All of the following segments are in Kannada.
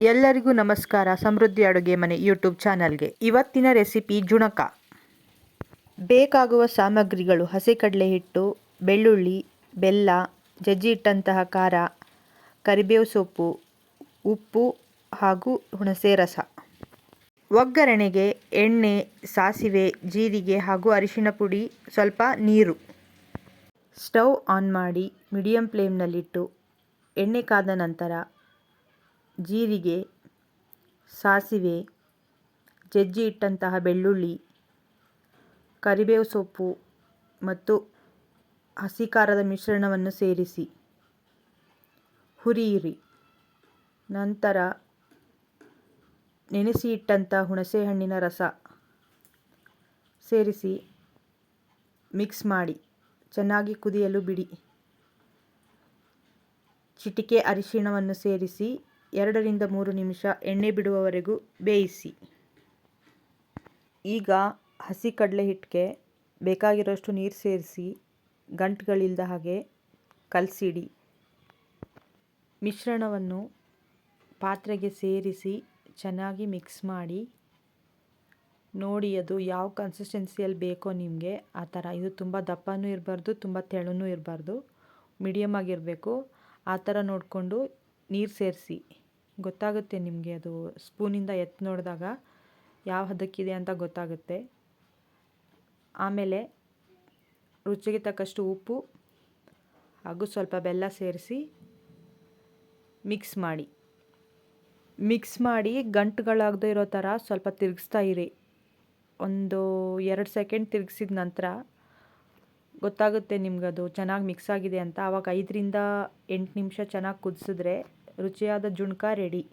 ಎಲ್ಲರಿಗೂ ನಮಸ್ಕಾರ. ಸಮೃದ್ಧಿ ಅಡುಗೆ ಮನೆ ಯೂಟ್ಯೂಬ್ ಚಾನಲ್ಗೆ. ಇವತ್ತಿನ ರೆಸಿಪಿ ಜುಣಕ. ಬೇಕಾಗುವ ಸಾಮಗ್ರಿಗಳು ಹಸಿಕಡಲೆ ಹಿಟ್ಟು, ಬೆಳ್ಳುಳ್ಳಿ, ಬೆಲ್ಲ, ಜಜ್ಜಿ ಇಟ್ಟಂತಹ ಖಾರ, ಕರಿಬೇವು ಸೊಪ್ಪು, ಉಪ್ಪು ಹಾಗೂ ಹುಣಸೆ ರಸ. ಒಗ್ಗರಣೆಗೆ ಎಣ್ಣೆ, ಸಾಸಿವೆ, ಜೀರಿಗೆ ಹಾಗೂ ಅರಿಶಿಣ ಪುಡಿ, ಸ್ವಲ್ಪ ನೀರು. ಸ್ಟವ್ ಆನ್ ಮಾಡಿ ಮೀಡಿಯಂ ಫ್ಲೇಮ್ನಲ್ಲಿಟ್ಟು ಎಣ್ಣೆ ಕಾದ ನಂತರ ಜೀರಿಗೆ, ಸಾಸಿವೆ, ಜಜ್ಜಿ ಇಟ್ಟಂತಹ ಬೆಳ್ಳುಳ್ಳಿ, ಕರಿಬೇವು ಸೊಪ್ಪು ಮತ್ತು ಹಸಿ ಖಾರದ ಮಿಶ್ರಣವನ್ನು ಸೇರಿಸಿ. ಹುರಿಯಿರಿ. ನಂತರ ನೆನೆಸಿ ಇಟ್ಟಂಥ ಹುಣಸೆಹಣ್ಣಿನ ರಸ ಸೇರಿಸಿ ಮಿಕ್ಸ್ ಮಾಡಿ. ಚೆನ್ನಾಗಿ ಕುದಿಯಲು ಬಿಡಿ. ಚಿಟಿಕೆ ಅರಿಶಿಣವನ್ನು ಸೇರಿಸಿ ಎರಡರಿಂದ ಮೂರು ನಿಮಿಷ ಎಣ್ಣೆ ಬಿಡುವವರೆಗೂ ಬೇಯಿಸಿ. ಈಗ ಹಸಿ ಕಡಲೆ ಹಿಟ್ಟಿಗೆ ಬೇಕಾಗಿರೋಷ್ಟು ನೀರು ಸೇರಿಸಿ ಗಂಟುಗಳಿಲ್ಲದ ಹಾಗೆ ಕಲಸಿಡಿ. ಮಿಶ್ರಣವನ್ನು ಪಾತ್ರೆಗೆ ಸೇರಿಸಿ ಚೆನ್ನಾಗಿ ಮಿಕ್ಸ್ ಮಾಡಿ ನೋಡಿ ಅದು ಯಾವ ಕನ್ಸಿಸ್ಟೆನ್ಸಿಯಲ್ಲಿ ಬೇಕೋ ನಿಮಗೆ ಆ ಥರ. ಇದು ತುಂಬ ದಪ್ಪನೂ ಇರಬಾರ್ದು, ತುಂಬ ತೆಳುನೂ ಇರಬಾರ್ದು ಮೀಡಿಯಮ್ ಆಗಿರಬೇಕು. ಆ ಥರ ನೋಡಿಕೊಂಡು ನೀರು ಸೇರಿಸಿ. ಗೊತ್ತಾಗುತ್ತೆ ನಿಮಗೆ ಅದು ಸ್ಪೂನಿಂದ ಎತ್ತು ನೋಡಿದಾಗ ಯಾವ ಹದಕ್ಕಿದೆ ಅಂತ ಗೊತ್ತಾಗುತ್ತೆ. ಆಮೇಲೆ ರುಚಿಗೆ ತಕ್ಕಷ್ಟು ಉಪ್ಪು ಹಾಗೂ ಸ್ವಲ್ಪ ಬೆಲ್ಲ ಸೇರಿಸಿ ಮಿಕ್ಸ್ ಮಾಡಿ. ಮಿಕ್ಸ್ ಮಾಡಿ ಗಂಟುಗಳಾಗದೇ ಇರೋ ಥರ ಸ್ವಲ್ಪ ತಿರುಗಿಸ್ತಾ ಇರಿ. ಒಂದು ಎರಡು ಸೆಕೆಂಡ್ ತಿರುಗಿಸಿದ ನಂತರ ಗೊತ್ತಾಗುತ್ತೆ ನಿಮ್ಗದು ಚೆನ್ನಾಗಿ ಮಿಕ್ಸ್ ಆಗಿದೆ ಅಂತ. ಆವಾಗ ಐದರಿಂದ ಎಂಟು ನಿಮಿಷ ಚೆನ್ನಾಗಿ ಕುದಿಸಿದ್ರೆ ರುಚಿಯಾದ ಜುಣ್ಕ ರೆಡಿ.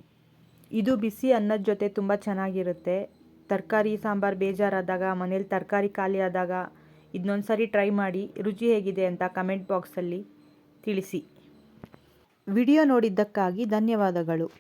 ಇದು ಬಿಸಿ ಅನ್ನದ ಜೊತೆ ತುಂಬ ಚೆನ್ನಾಗಿರುತ್ತೆ. ತರಕಾರಿ, ಸಾಂಬಾರು ಬೇಜಾರಾದಾಗ, ಮನೇಲಿ ತರಕಾರಿ ಖಾಲಿ ಆದಾಗ ಇದನ್ನೊಂದು ಸರಿ ಟ್ರೈ ಮಾಡಿ, ರುಚಿ ಹೇಗಿದೆ ಅಂತ ಕಮೆಂಟ್ ಬಾಕ್ಸಲ್ಲಿ ತಿಳಿಸಿ. ವಿಡಿಯೋ ನೋಡಿದ್ದಕ್ಕಾಗಿ ಧನ್ಯವಾದಗಳು.